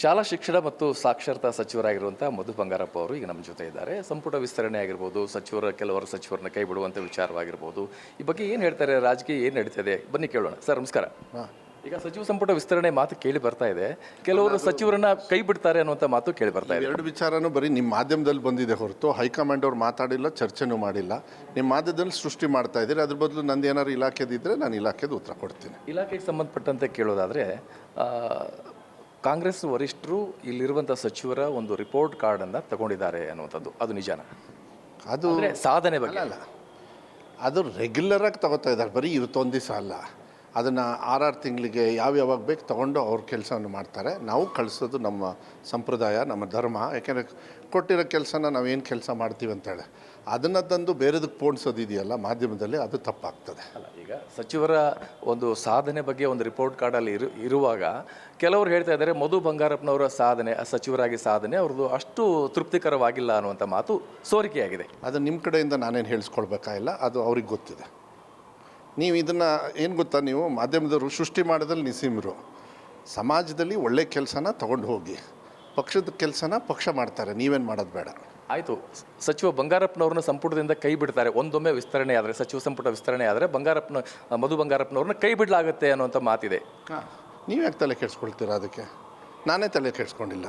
ಶಾಲಾ ಶಿಕ್ಷಣ ಮತ್ತು ಸಾಕ್ಷರತಾ ಸಚಿವರಾಗಿರುವಂಥ ಮಧು ಬಂಗಾರಪ್ಪ ಅವರು ಈಗ ನಮ್ಮ ಜೊತೆ ಇದ್ದಾರೆ ಸಂಪುಟ ವಿಸ್ತರಣೆ ಆಗಿರ್ಬೋದು ಸಚಿವರ ಕೆಲವರು ಸಚಿವರನ್ನ ಕೈ ಬಿಡುವಂಥ ವಿಚಾರವಾಗಿರ್ಬೋದು. ಈ ಬಗ್ಗೆ ಏನು ಹೇಳ್ತಾರೆ ರಾಜಕೀಯ ಏನು ನಡೀತದೆ? ಬನ್ನಿ ಕೇಳೋಣ. ಸರ್ ನಮಸ್ಕಾರ. ಈಗ ಸಚಿವ ಸಂಪುಟ ವಿಸ್ತರಣೆ ಮಾತು ಕೇಳಿ ಬರ್ತಾ ಇದೆ. ಕೆಲವರು ಸಚಿವರನ್ನ ಕೈ ಬಿಡ್ತಾರೆ ಅನ್ನುವಂಥ ಮಾತು ಕೇಳಿ ಬರ್ತಾ ಇದೆ. ಎರಡು ವಿಚಾರನೂ ಬರೀ ನಿಮ್ಮ ಮಾಧ್ಯಮದಲ್ಲಿ ಬಂದಿದೆ ಹೊರತು ಹೈಕಮಾಂಡ್ ಅವ್ರು ಮಾತಾಡಿಲ್ಲ ಚರ್ಚೆನೂ ಮಾಡಿಲ್ಲ. ನಿಮ್ಮ ಮಾಧ್ಯಮದಲ್ಲಿ ಸೃಷ್ಟಿ ಮಾಡ್ತಾ ಇದ್ದೀರಿ. ಅದ್ರ ಬದಲು ನಂದು ಏನಾದ್ರು ಇಲಾಖೆದಿದ್ದರೆ ನಾನು ಇಲಾಖೆದು ಉತ್ತರ ಕೊಡ್ತೀನಿ. ಇಲಾಖೆಗೆ ಸಂಬಂಧಪಟ್ಟಂತೆ ಕೇಳೋದಾದರೆ ಕಾಂಗ್ರೆಸ್ ವರಿಷ್ಠರು ಇಲ್ಲಿರುವಂಥ ಸಚಿವರ ಒಂದು ರಿಪೋರ್ಟ್ ಕಾರ್ಡನ್ನು ತಗೊಂಡಿದ್ದಾರೆ ಅನ್ನುವಂಥದ್ದು. ಅದು ನಿಜಾನ? ಅದು ಸಾಧನೆ ಬಗ್ಗೆ. ಅಲ್ಲ ಅದು ರೆಗ್ಯುಲರಾಗಿ ತಗೋತಾ ಇದ್ದಾರೆ. ಬರೀ ಇವತ್ತೊಂದು ದಿವಸ ಅಲ್ಲ ಅದನ್ನು ಆರಾರು ತಿಂಗಳಿಗೆ ಯಾವ ಯಾವಾಗ ಬೇಕು ತೊಗೊಂಡು ಅವ್ರ ಕೆಲಸವನ್ನು ಮಾಡ್ತಾರೆ. ನಾವು ಕಳಿಸೋದು ನಮ್ಮ ಸಂಪ್ರದಾಯ ನಮ್ಮ ಧರ್ಮ. ಯಾಕೆಂದರೆ ಕೊಟ್ಟಿರೋ ಕೆಲಸನ ನಾವೇನು ಕೆಲಸ ಮಾಡ್ತೀವಿ ಅಂತೇಳಿ. ಅದನ್ನು ತಂದು ಬೇರೆದಕ್ಕೆ ಪೋಣಿಸೋದಿದೆಯಲ್ಲ ಮಾಧ್ಯಮದಲ್ಲಿ ಅದು ತಪ್ಪಾಗ್ತದೆ. ಅಲ್ಲ ಈಗ ಸಚಿವರ ಒಂದು ಸಾಧನೆ ಬಗ್ಗೆ ಒಂದು ರಿಪೋರ್ಟ್ ಕಾರ್ಡಲ್ಲಿ ಇರು ಇರುವಾಗ ಕೆಲವರು ಹೇಳ್ತಾ ಇದ್ದಾರೆ ಮಧು ಬಂಗಾರಪ್ಪನವರ ಸಾಧನೆ ಆ ಸಚಿವರಾಗಿ ಸಾಧನೆ ಅವ್ರದ್ದು ಅಷ್ಟು ತೃಪ್ತಿಕರವಾಗಿಲ್ಲ ಅನ್ನುವಂಥ ಮಾತು ಸೋರಿಕೆಯಾಗಿದೆ. ಅದು ನಿಮ್ಮ ಕಡೆಯಿಂದ ನಾನೇನು ಹೇಳಿಸ್ಕೊಳ್ಬೇಕಾಗಿಲ್ಲ ಅದು ಅವ್ರಿಗೆ ಗೊತ್ತಿದೆ. ನೀವು ಇದನ್ನು ಏನು ಗೊತ್ತಾ ನೀವು? ಮಾಧ್ಯಮದವರು ಸೃಷ್ಟಿ ಮಾಡೋದ್ರಲ್ಲಿ ನಿಸೀಮರು. ಸಮಾಜದಲ್ಲಿ ಒಳ್ಳೆ ಕೆಲಸನ ತಗೊಂಡು ಹೋಗಿ ಪಕ್ಷದ ಕೆಲಸನ ಪಕ್ಷ ಮಾಡ್ತಾರೆ ನೀವೇನು ಮಾಡೋದು ಬೇಡ. ಆಯಿತು. ಸಚಿವ ಬಂಗಾರಪ್ಪನವ್ರನ್ನ ಸಂಪುಟದಿಂದ ಕೈ ಬಿಡ್ತಾರೆ. ಒಂದೊಮ್ಮೆ ವಿಸ್ತರಣೆ ಆದರೆ ಸಚಿವ ಸಂಪುಟ ವಿಸ್ತರಣೆ ಆದರೆ ಬಂಗಾರಪ್ಪನ ಮಧು ಬಂಗಾರಪ್ಪನವ್ರನ್ನ ಕೈ ಬಿಡಲಾಗುತ್ತೆ ಅನ್ನೋಂಥ ಮಾತಿದೆ. ನೀವು ಯಾಕೆ ತಲೆ ಕೆಡಿಸ್ಕೊಳ್ತೀರಾ ಅದಕ್ಕೆ? ನಾನೇ ತಲೆ ಕೆಡಿಸ್ಕೊಂಡಿಲ್ಲ.